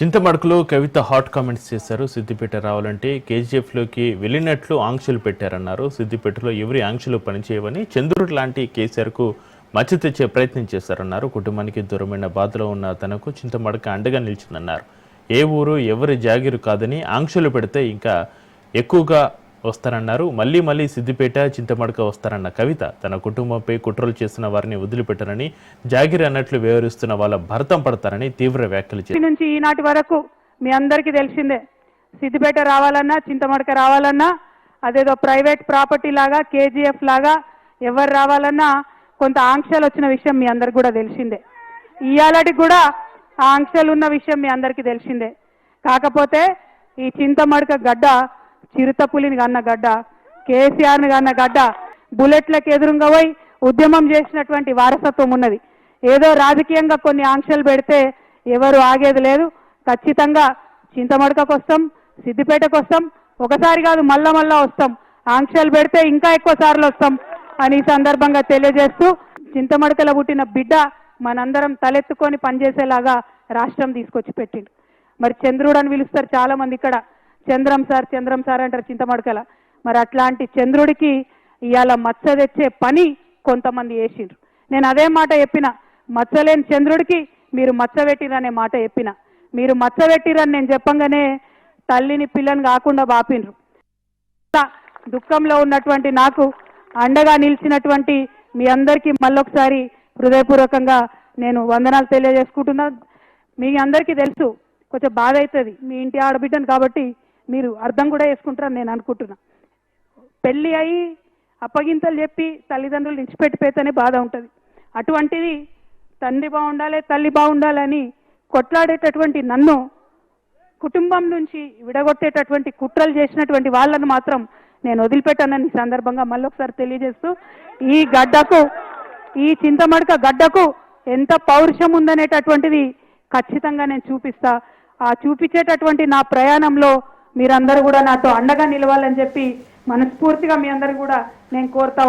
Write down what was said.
చింతమడకలో కవిత hot comments చేశారు సిద్దిపేట రావాలంటే కేజీఎఫ్లోకి వెళ్ళినట్లు ఆంక్షలు పెట్టారన్నారు. సిద్దిపేటలో ఎవరి ఆంక్షలు పనిచేయవని చంద్రుడు లాంటి కేసీఆర్కు మచ్చ తెచ్చే ప్రయత్నం చేశారన్నారు. కుటుంబానికి దూరమైన బాధలో ఉన్న తనకు చింతమడక అండగా నిలిచిందన్నారు. ఏ ఊరు ఎవరి జాగిరు కాదని ఆంక్షలు పెడితే ఇంకా ఎక్కువగా వస్తారన్నారు. మళ్ళీ మళ్ళీ సిద్దిపేట చింతమడక వస్తారన్న కవిత తన కుటుంబంపై కుట్రలు చేసిన వారిని వదిలిపెట్టరని జాగిరి అన్నట్లు వ్యవహరిస్తున్న వాళ్ళ భరతం పడతారని తీవ్ర వ్యాఖ్యలు చేసి నుంచి ఈనాటి వరకు మీ అందరికీ తెలిసిందే సిద్దిపేట రావాలన్నా చింతమడక రావాలన్నా అదేదో ప్రైవేట్ ప్రాపర్టీ లాగా కేజీఎఫ్ లాగా ఎవరు రావాలన్నా కొంత ఆంక్షలు వచ్చిన విషయం మీ అందరికి కూడా తెలిసిందే. ఇవాళకి కూడా ఆ ఆంక్షలు ఉన్న విషయం మీ అందరికీ తెలిసిందే. కాకపోతే ఈ చింతమడక గడ్డ చిరుతపులిని కన్న గడ్డ కేసీఆర్ని కన్న గడ్డ బుల్లెట్లకు ఎదురుగా పోయి ఉద్యమం చేసినటువంటి వారసత్వం ఉన్నది. ఏదో రాజకీయంగా కొన్ని ఆంక్షలు పెడితే ఎవరు ఆగేది లేదు. ఖచ్చితంగా చింతమడకకు వస్తాం సిద్దిపేటకు వస్తాం ఒకసారి కాదు మళ్ళా మళ్ళా వస్తాం. ఆంక్షలు పెడితే ఇంకా ఎక్కువ సార్లు వస్తాం అని ఈ సందర్భంగా తెలియజేస్తూ చింతమడకలో పుట్టిన బిడ్డ మనందరం తలెత్తుకొని పనిచేసేలాగా రాష్ట్రం తీసుకొచ్చి పెట్టిండు. మరి చంద్రుడు అని పిలుస్తారు చాలా మంది ఇక్కడ. చంద్రం సార్ చంద్రం సార్ అంటారు చింతమడకల. మరి అట్లాంటి చంద్రుడికి ఇవాళ మచ్చ తెచ్చే పని కొంతమంది వేసిండ్రు నేను అదే మాట చెప్పిన మచ్చలేని చంద్రుడికి మీరు మచ్చ మాట చెప్పిన. మీరు మచ్చ నేను చెప్పంగానే తల్లిని పిల్లని కాకుండా బాపిండ్రు. దుఃఖంలో ఉన్నటువంటి నాకు అండగా నిలిచినటువంటి మీ అందరికీ మళ్ళొకసారి హృదయపూర్వకంగా నేను వందనాలు తెలియజేసుకుంటున్నా. మీ అందరికీ తెలుసు కొంచెం బాధ అవుతుంది మీ ఇంటి ఆడబిడ్డను కాబట్టి మీరు అర్థం కూడా చేసుకుంటారని నేను అనుకుంటున్నా. పెళ్ళి అయి అప్పగింతలు చెప్పి తల్లిదండ్రులు నిడిచిపెట్టిపోతేనే బాధ ఉంటుంది. అటువంటిది తండ్రి బాగుండాలి తల్లి బాగుండాలని కొట్లాడేటటువంటి నన్ను కుటుంబం నుంచి విడగొట్టేటటువంటి కుట్రలు చేసినటువంటి వాళ్ళను మాత్రం నేను వదిలిపెట్టానని ఈ సందర్భంగా మళ్ళొకసారి తెలియజేస్తూ ఈ గడ్డకు ఈ చింతమడక గడ్డకు ఎంత పౌరుషం ఉందనేటటువంటిది ఖచ్చితంగా నేను చూపిస్తా. ఆ చూపించేటటువంటి నా ప్రయాణంలో మీరందరూ కూడా నాతో అండగా నిలవాలని చెప్పి మనస్ఫూర్తిగా మీ అందరు కూడా నేను కోరుతా